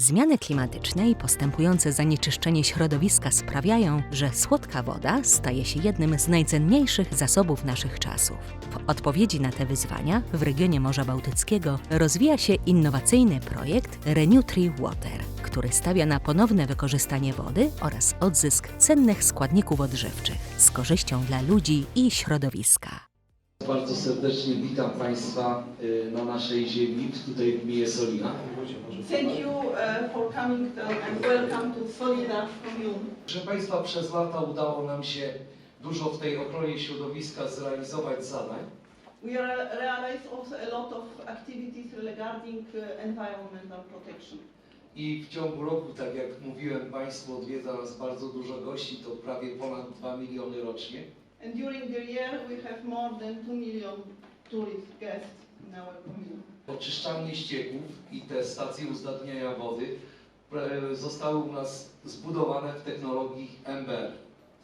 Zmiany klimatyczne i postępujące zanieczyszczenie środowiska sprawiają, że słodka woda staje się jednym z najcenniejszych zasobów naszych czasów. W odpowiedzi na te wyzwania w regionie Morza Bałtyckiego rozwija się innowacyjny projekt Renutri Water, który stawia na ponowne wykorzystanie wody oraz odzysk cennych składników odżywczych z korzyścią dla ludzi i środowiska. Bardzo serdecznie witam Państwa y, na naszej ziemi, tutaj w gminie Solina. Thank you uh, for coming to, and welcome to Solidar Commune. Proszę Państwa, przez lata udało nam się dużo w tej ochronie środowiska zrealizować zadań. We re- realize also a lot of activities regarding uh, environmental protection. I w ciągu roku, tak jak mówiłem Państwu, odwiedza nas bardzo dużo gości, to prawie ponad 2 miliony rocznie. And during the year we have more than 2 million tourist guests our commune. Oczyszczalnie ścieków i te stacje uzdatniania wody e, zostały u nas zbudowane w technologii MBR.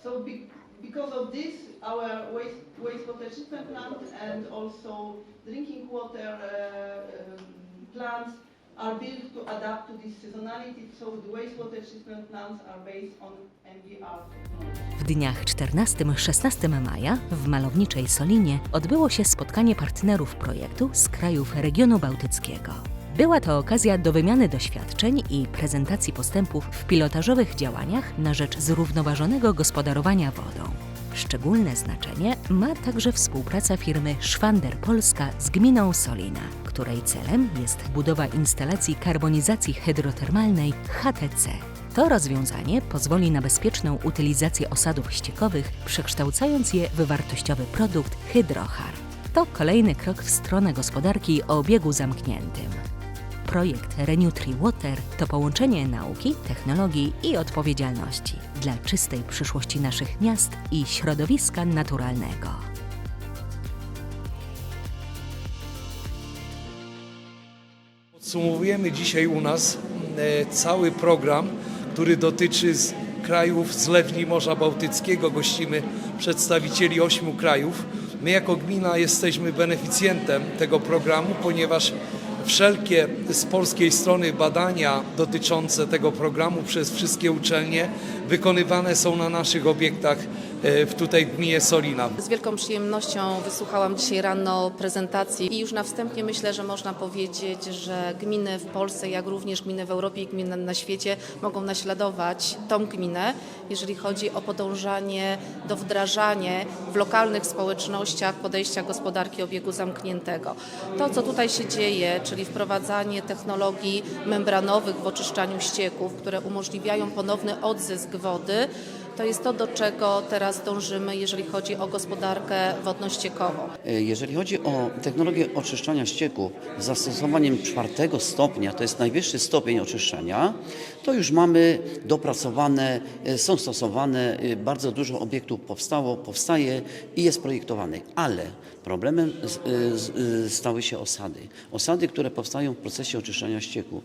So be- because of this, our waste, wastewater treatment plant and also drinking water uh, um, plants are built to adapt to this seasonality. So the wastewater treatment plants are based on MBR technology. W dniach 14-16 maja w malowniczej Solinie odbyło się spotkanie partnerów projektu z krajów regionu bałtyckiego. Była to okazja do wymiany doświadczeń i prezentacji postępów w pilotażowych działaniach na rzecz zrównoważonego gospodarowania wodą. Szczególne znaczenie ma także współpraca firmy Szwander Polska z gminą Solina, której celem jest budowa instalacji karbonizacji hydrotermalnej HTC. To rozwiązanie pozwoli na bezpieczną utylizację osadów ściekowych, przekształcając je w wartościowy produkt hydrochar. To kolejny krok w stronę gospodarki o obiegu zamkniętym. Projekt Renutri Water to połączenie nauki, technologii i odpowiedzialności dla czystej przyszłości naszych miast i środowiska naturalnego. Podsumowujemy dzisiaj u nas e, cały program, który dotyczy z krajów zlewni Morza Bałtyckiego. Gościmy przedstawicieli ośmiu krajów. My jako gmina jesteśmy beneficjentem tego programu, ponieważ wszelkie z polskiej strony badania dotyczące tego programu przez wszystkie uczelnie wykonywane są na naszych obiektach w tutaj gminie Solina. Z wielką przyjemnością wysłuchałam dzisiaj rano prezentacji i już na wstępie myślę, że można powiedzieć, że gminy w Polsce, jak również gminy w Europie i gminy na świecie mogą naśladować tą gminę, jeżeli chodzi o podążanie do wdrażania w lokalnych społecznościach podejścia gospodarki obiegu zamkniętego. To, co tutaj się dzieje, czyli wprowadzanie technologii membranowych w oczyszczaniu ścieków, które umożliwiają ponowny odzysk wody, to jest to, do czego teraz dążymy, jeżeli chodzi o gospodarkę wodno-ściekową. Jeżeli chodzi o technologię oczyszczania ścieków z zastosowaniem czwartego stopnia, to jest najwyższy stopień oczyszczania, to już mamy dopracowane, e, są stosowane, e, bardzo dużo obiektów powstało, powstaje i jest projektowanych, ale problemem e, e, stały się osady. Osady, które powstają w procesie oczyszczania ścieków.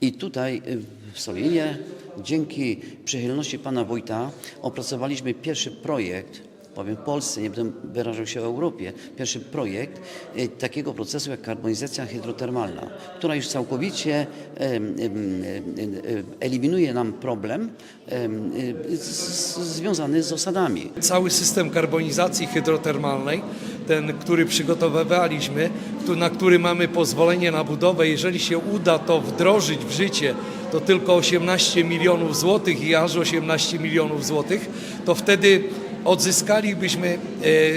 I tutaj e, w Solinie, dzięki przychylności pana wójta, opracowaliśmy pierwszy projekt powiem Polsce, nie będę wyrażał się o Europie, pierwszy projekt e, takiego procesu jak karbonizacja hydrotermalna, która już całkowicie eliminuje nam problem em, e, związany z osadami. Cały system karbonizacji hydrotermalnej, ten, który przygotowywaliśmy, na który mamy pozwolenie na budowę, jeżeli się uda to wdrożyć w życie, to tylko 18 milionów złotych i aż 18 milionów złotych, to wtedy odzyskalibyśmy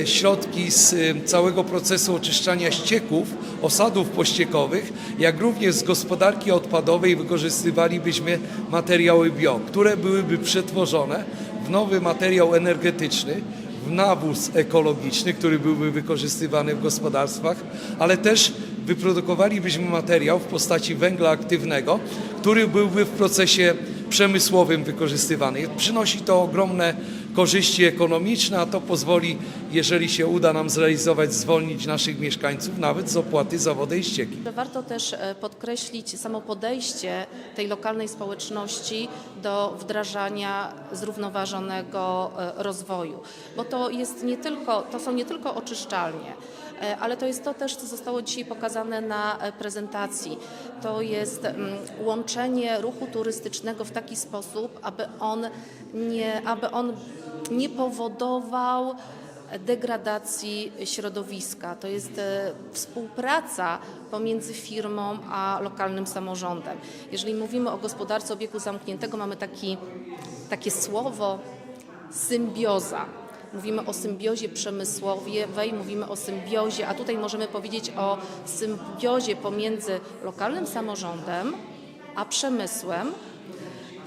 e, środki z e, całego procesu oczyszczania ścieków, osadów pościekowych, jak również z gospodarki odpadowej wykorzystywalibyśmy materiały bio, które byłyby przetworzone w nowy materiał energetyczny, w nawóz ekologiczny, który byłby wykorzystywany w gospodarstwach, ale też wyprodukowalibyśmy materiał w postaci węgla aktywnego, który byłby w procesie przemysłowym wykorzystywany. Przynosi to ogromne korzyści ekonomiczne, a to pozwoli, jeżeli się uda nam zrealizować, zwolnić naszych mieszkańców nawet z opłaty za wodę i ścieki. Warto też e, podkreślić samo podejście tej lokalnej społeczności do wdrażania zrównoważonego e, rozwoju, bo to jest nie tylko, to są nie tylko oczyszczalnie, E, Ale to jest to też, co zostało dzisiaj pokazane na prezentacji. To jest mm, łączenie ruchu turystycznego w taki sposób, aby on nie, aby on nie powodował degradacji środowiska. To jest e, współpraca pomiędzy firmą a lokalnym samorządem. Jeżeli mówimy o gospodarce obiegu zamkniętego, mamy taki, takie słowo symbioza. Mówimy o symbiozie przemysłowej, mówimy o symbiozie, a tutaj możemy powiedzieć o symbiozie pomiędzy lokalnym samorządem a przemysłem.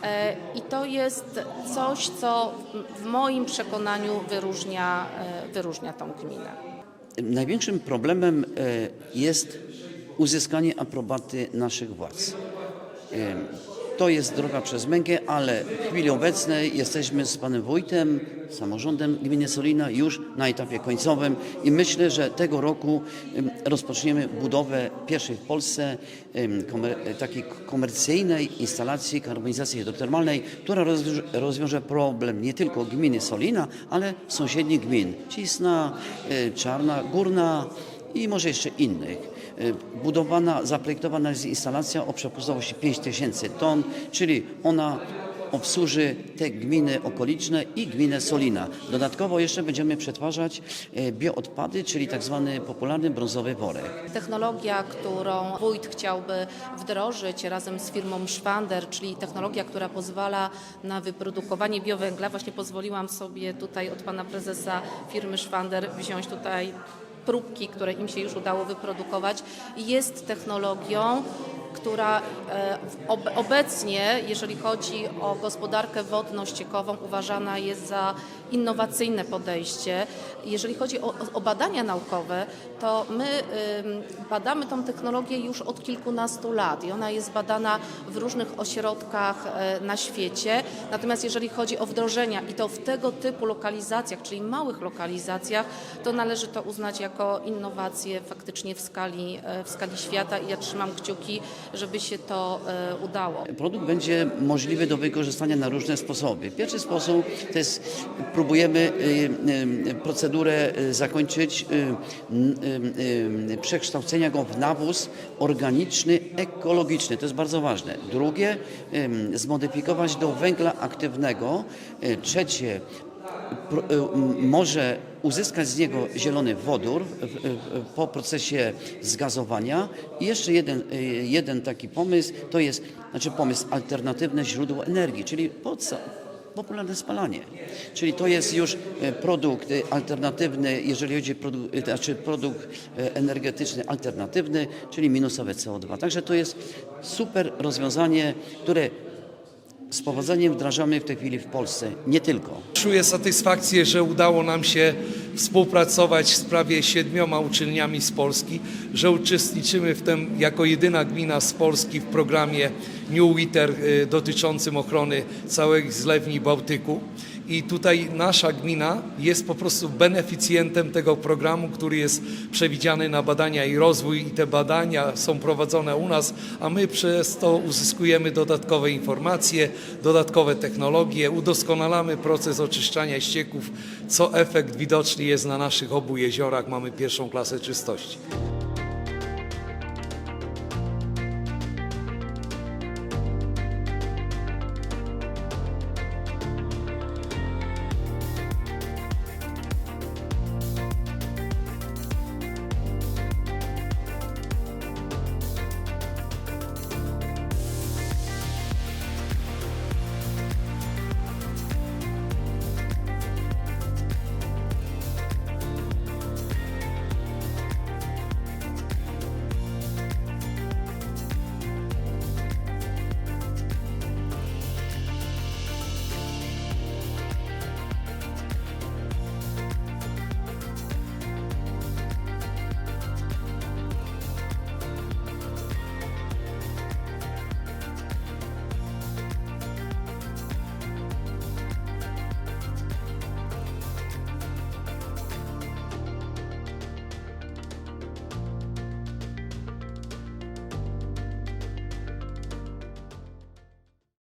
E, I to jest coś, co w moim przekonaniu wyróżnia, e, wyróżnia tą gminę. Największym problemem e, jest uzyskanie aprobaty naszych władz. To jest droga przez mękę, ale w chwili obecnej jesteśmy z panem wójtem, samorządem gminy Solina już na etapie końcowym. I myślę, że tego roku em, rozpoczniemy budowę pierwszej w Polsce takiej komercyjnej instalacji karbonizacji hydrotermalnej, która rozwiąże, rozwiąże problem nie tylko gminy Solina, ale sąsiednich gmin, Cisna, e, Czarna Górna i może jeszcze innych. Y, Budowana, zaprojektowana jest instalacja o przepustowości 5000 ton, czyli ona obsłuży te gminy okoliczne i gminę Solina. Dodatkowo jeszcze będziemy przetwarzać e, bioodpady, czyli tak zwany popularny brązowy worek. Technologia, którą wójt chciałby wdrożyć razem z firmą Szwander, czyli technologia, która pozwala na wyprodukowanie biowęgla. Właśnie pozwoliłam sobie tutaj od pana prezesa firmy Szwander wziąć tutaj próbki, które im się już udało wyprodukować. Jest technologią, która e, obecnie, jeżeli chodzi o gospodarkę wodno-ściekową, uważana jest za innowacyjne podejście. Jeżeli chodzi o, o badania naukowe, to my badamy tą technologię już od kilkunastu lat i ona jest badana w różnych ośrodkach e, na świecie. Natomiast jeżeli chodzi o wdrożenia i to w tego typu lokalizacjach, czyli małych lokalizacjach, to należy to uznać jako innowację faktycznie w skali, e, w skali świata i ja trzymam kciuki, żeby się to e, udało. Produkt będzie możliwy do wykorzystania na różne sposoby. Pierwszy sposób to jest próbujemy y, y, procedurę y, zakończyć y, y, przekształcenia go w nawóz organiczny, ekologiczny. To jest bardzo ważne. Drugie, zmodyfikować do węgla aktywnego. Trzecie, może uzyskać z niego zielony wodór po procesie zgazowania. I jeszcze jeden, y, jeden taki pomysł, to jest znaczy pomysł alternatywne źródło energii, czyli podsa- popularne spalanie. Czyli to jest już y, produkt y, alternatywny, jeżeli chodzi o produkt, znaczy produkt energetyczny alternatywny, czyli minusowe CO2. Także to jest super rozwiązanie, które z powodzeniem wdrażamy w tej chwili w Polsce, nie tylko. Czuję satysfakcję, że udało nam się współpracować z prawie siedmioma uczelniami z Polski, że uczestniczymy w tym jako jedyna gmina z Polski w programie New Witer y, dotyczącym ochrony całej zlewni Bałtyku. I tutaj nasza gmina jest po prostu beneficjentem tego programu, który jest przewidziany na badania i rozwój i te badania są prowadzone u nas, a my przez to uzyskujemy dodatkowe informacje, dodatkowe technologie, udoskonalamy proces oczyszczania ścieków, co efekt widoczny jest na naszych obu jeziorach, mamy pierwszą klasę czystości.